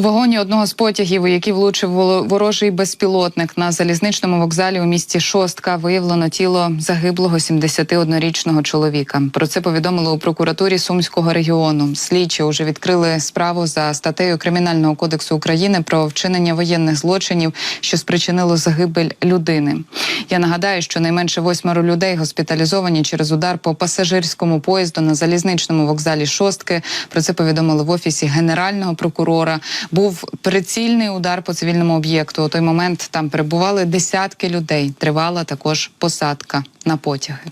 У вагоні одного з потягів, у який влучив ворожий безпілотник на залізничному вокзалі у місті Шостка, виявлено тіло загиблого 71-річного чоловіка. Про це повідомили у прокуратурі Сумського регіону. Слідчі вже відкрили справу за статтею Кримінального кодексу України про вчинення воєнних злочинів, що спричинило загибель людини. Я нагадаю, що найменше восьмеро людей госпіталізовані через удар по пасажирському поїзду на залізничному вокзалі Шостки. Про це повідомили в офісі генерального прокурора. Був прицільний удар по цивільному об'єкту. У той момент там перебували десятки людей. Тривала також посадка на потяги.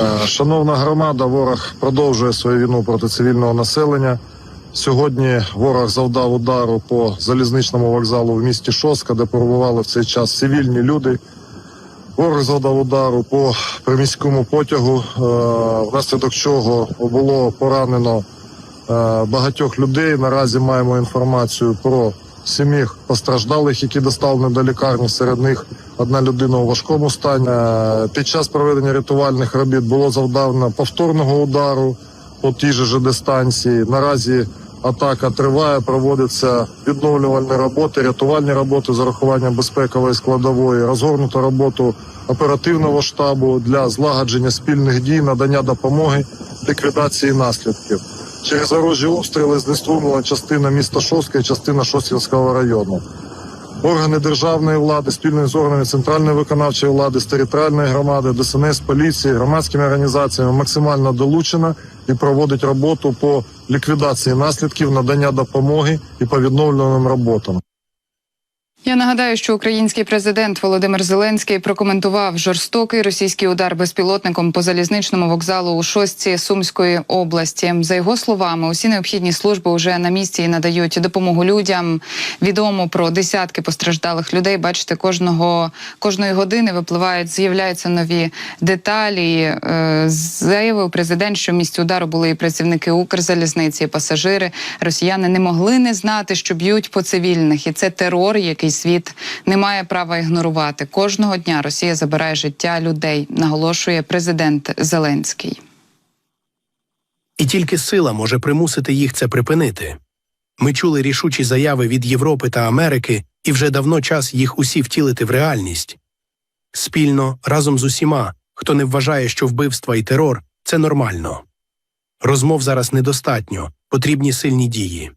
Е, Шановна громада, ворог продовжує свою війну проти цивільного населення. Сьогодні ворог завдав удару по залізничному вокзалу в місті Шостка, де перебували в цей час цивільні люди. Ворог завдав удару по приміському потягу, е, внаслідок чого було поранено багатьох людей. Наразі маємо інформацію про сіміх постраждалих, які доставлені до лікарні. Серед них одна людина у важкому стані. Е, Під час проведення рятувальних робіт було завдано повторного удару по тій же дистанції. Наразі атака триває, проводяться відновлювальні роботи, рятувальні роботи з урахуванням безпекової складової, розгорнуто роботу оперативного штабу для злагодження спільних дій, надання допомоги, ліквідації наслідків. Через ворожі обстріли знеструмила частина міста Шостка і частина Шостінського району. Органи державної влади спільно з органами центральної виконавчої влади, з територіальної громади, ДСНС, поліції, громадськими організаціями максимально долучена і проводить роботу по ліквідації наслідків, надання допомоги і по відновленим роботам. Я нагадаю, що український президент Володимир Зеленський прокоментував жорстокий російський удар безпілотником по залізничному вокзалу у шостці Сумської області. За його словами, усі необхідні служби вже на місці і надають допомогу людям. Відомо про десятки постраждалих людей. Бачите, кожного кожної години випливають, з'являються нові деталі. Е, Заявив президент, що місці удару були і працівники Укрзалізниці, і пасажири. Росіяни не могли не знати, що б'ють по цивільних, і це терор, який світ не має права ігнорувати. Кожного дня Росія забирає життя людей, наголошує президент Зеленський. І тільки сила може примусити їх це припинити. Ми чули рішучі заяви від Європи та Америки, і вже давно час їх усі втілити в реальність. Спільно, разом з усіма, хто не вважає, що вбивства і терор це нормально. Розмов зараз недостатньо, потрібні сильні дії.